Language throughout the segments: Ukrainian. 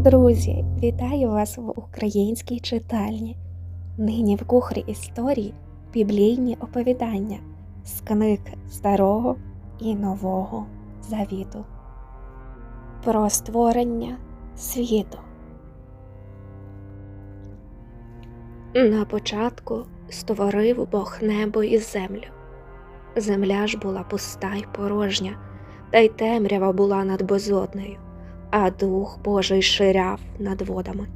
Друзі, вітаю вас в українській читальні. Нині в кухрі історії біблійні оповідання з книг Старого і Нового Завіту. Про створення світу. На початку створив Бог небо і землю. Земля ж була пуста й порожня, та й темрява була над безоднею а Дух Божий ширяв над водами.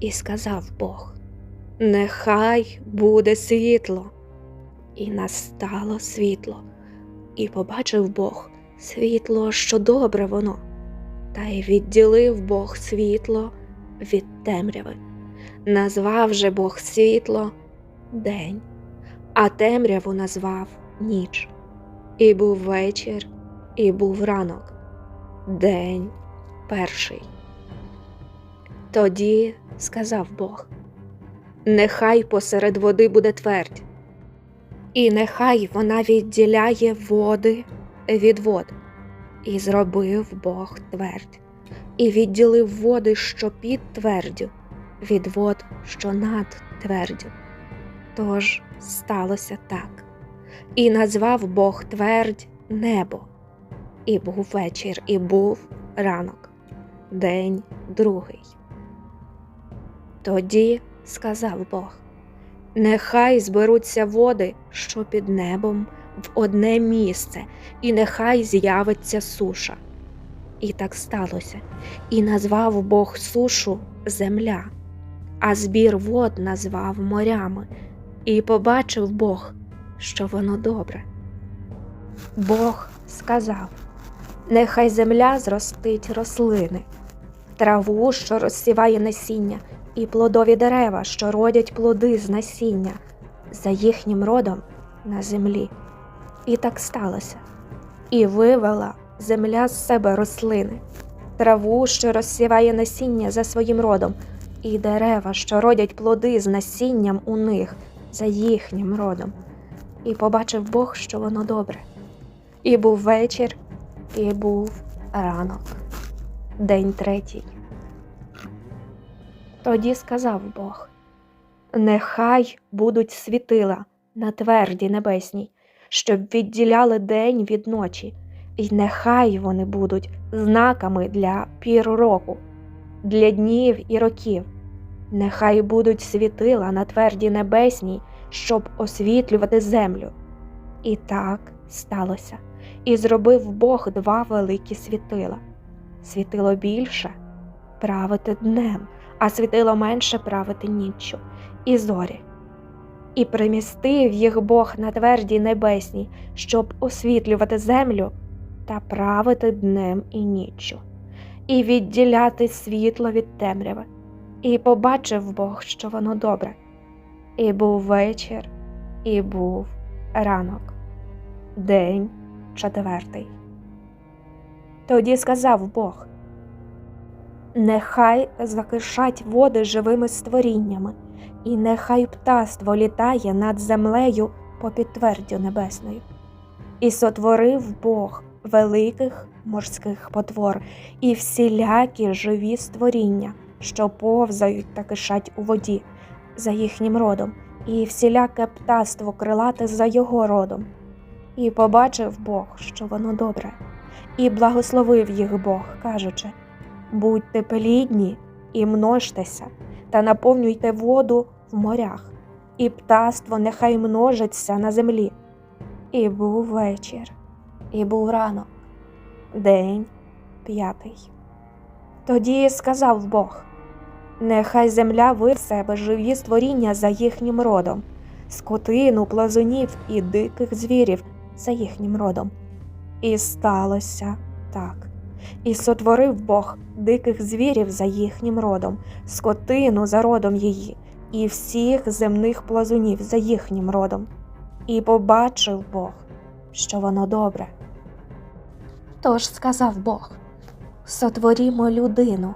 І сказав Бог: Нехай буде світло. І настало світло, і побачив Бог світло, що добре воно, та й відділив Бог світло від темряви. Назвав же Бог світло день, а темряву назвав ніч. І був вечір, і був ранок, день перший. Тоді сказав Бог: Нехай посеред води буде твердь, і нехай вона відділяє води від вод. І зробив Бог твердь, і відділив води, що під твердю, від вод, що над твердю. Тож сталося так, і назвав Бог твердь небо, і був вечір, і був ранок день другий. Тоді сказав Бог: Нехай зберуться води, що під небом, в одне місце, і нехай з'явиться суша. І так сталося, і назвав Бог сушу земля, а збір вод назвав морями, і побачив Бог, що воно добре. Бог сказав: Нехай земля зростить рослини траву, що розсіває насіння, і плодові дерева, що родять плоди з насіння, за їхнім родом на землі. І так сталося. І вивела земля з себе рослини, траву, що розсіває насіння за своїм родом, і дерева, що родять плоди з насінням у них за їхнім родом. І побачив Бог, що воно добре. І був вечір, і був ранок день третій. Тоді сказав Бог: Нехай будуть світила на тверді небесній, щоб відділяли день від ночі, і нехай вони будуть знаками для пір року, для днів і років. Нехай будуть світила на тверді небесній, щоб освітлювати землю. І так сталося, і зробив Бог два великі світила світило більше правити днем, а світило менше правити ніччю, і зорі. І примістив їх Бог на твердій небесній, щоб освітлювати землю та правити днем і ніччю, і відділяти світло від темряви. І побачив Бог, що воно добре. І був вечір, і був ранок, день четвертий. Тоді сказав Бог: Нехай закишать води живими створіннями, і нехай птаство літає над землею по підтвердю небесною. І сотворив Бог великих морських потвор і всілякі живі створіння, що повзають та кишать у воді за їхнім родом, і всіляке птаство крилате за його родом. І побачив Бог, що воно добре і благословив їх Бог, кажучи Будьте плідні і множтеся, та наповнюйте воду в морях, і птаство нехай множиться на землі. І був вечір, і був ранок, день п'ятий. Тоді сказав Бог: Нехай земля ви в себе живі створіння за їхнім родом, скотину, плазунів і диких звірів за їхнім родом. І сталося так. І сотворив Бог диких звірів за їхнім родом, скотину за родом її, і всіх земних плазунів за їхнім родом. І побачив Бог, що воно добре. Тож сказав Бог сотворімо людину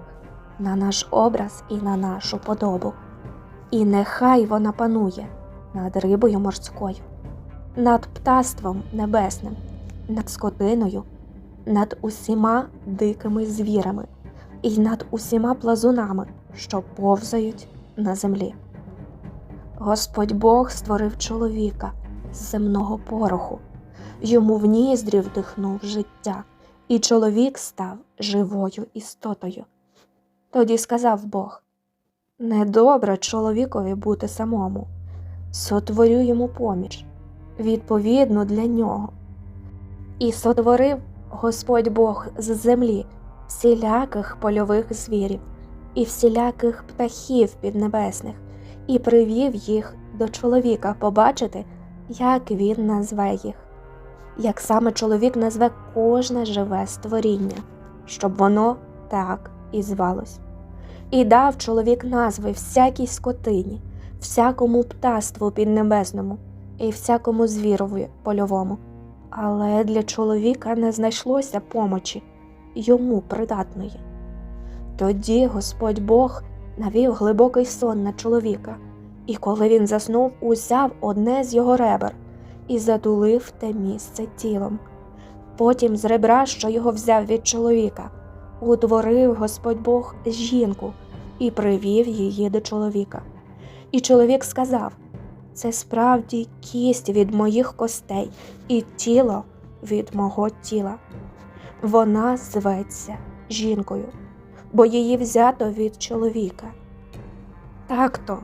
на наш образ і на нашу подобу, і нехай вона панує над рибою морською, над птаством небесним над скотиною, над усіма дикими звірами, і над усіма плазунами, що повзають на землі. Господь Бог створив чоловіка з земного пороху, йому в ніздрі вдихнув життя, і чоловік став живою істотою. Тоді сказав Бог: Недобре чоловікові бути самому, сотворю йому поміч, відповідну для нього. І сотворив Господь Бог з землі всіляких польових звірів і всіляких птахів піднебесних, і привів їх до чоловіка побачити, як він назве їх, як саме чоловік назве кожне живе створіння, щоб воно так і звалось. І дав чоловік назви всякій скотині, всякому птаству піднебесному і всякому звірові польовому. Але для чоловіка не знайшлося помочі йому придатної. Тоді Господь Бог навів глибокий сон на чоловіка, і коли він заснув, узяв одне з його ребер і затулив те місце тілом. Потім з ребра, що його взяв від чоловіка, утворив Господь Бог жінку і привів її до чоловіка. І чоловік сказав: Це справді кість від моїх костей і тіло від мого тіла. Вона зветься жінкою, бо її взято від чоловіка. Так-то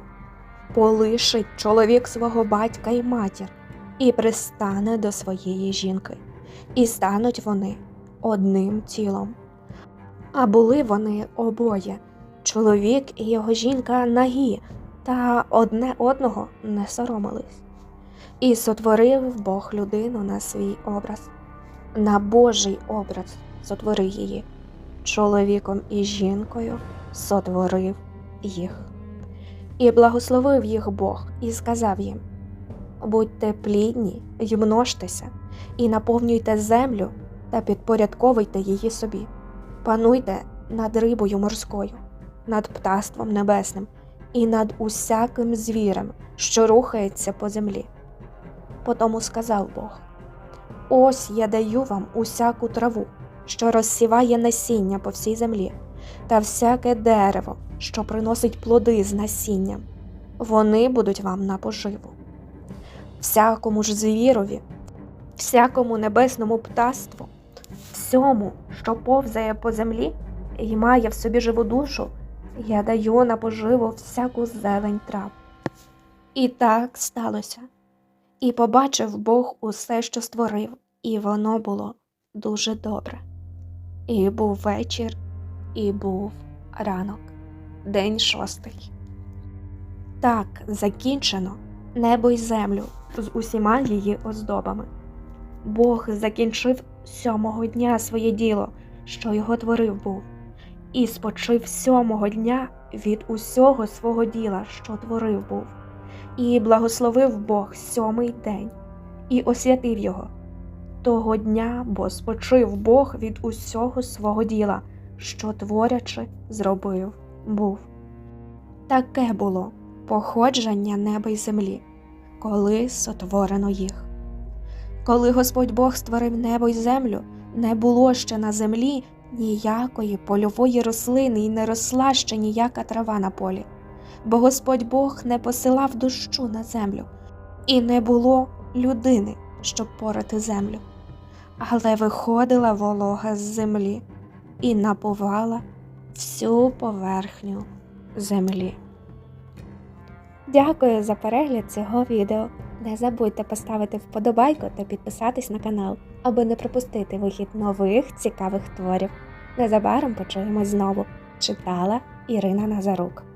полишить чоловік свого батька і матір і пристане до своєї жінки, і стануть вони одним тілом. А були вони обоє чоловік і його жінка нагі, та одне одного не соромились. І сотворив Бог людину на свій образ, на Божий образ сотворив її, чоловіком і жінкою сотворив їх. І благословив їх Бог і сказав їм: Будьте плідні й множтеся, і наповнюйте землю та підпорядковуйте її собі, пануйте над рибою морською, над птаством небесним і над усяким звірем, що рухається по землі. Потому сказав Бог: Ось я даю вам усяку траву, що розсіває насіння по всій землі, та всяке дерево, що приносить плоди з насінням, вони будуть вам на поживу. Всякому ж звірові, всякому небесному птаству, всьому, що повзає по землі і має в собі живу душу, я даю на поживу всяку зелень трав. І так сталося. І побачив Бог усе, що створив, і воно було дуже добре. І був вечір, і був ранок, день шостий. Так закінчено небо й землю з усіма її оздобами. Бог закінчив сьомого дня своє діло, що його творив був, і спочив сьомого дня від усього свого діла, що творив був, і благословив Бог сьомий день, і освятив його. Того дня, бо спочив Бог від усього свого діла, що творячи, зробив був. Таке було походження неба й землі, коли сотворено їх. Коли Господь Бог створив небо й землю, не було ще на землі ніякої польової рослини і не росла ще ніяка трава на полі, бо Господь Бог не посилав дощу на землю, і не було людини, щоб порати землю. Але виходила волога з землі і напувала всю поверхню землі. Дякую за перегляд цього відео. Не забудьте поставити вподобайку та підписатись на канал, аби не пропустити вихід нових цікавих творів. Незабаром почуємось знову. Читала Ірина Назарук.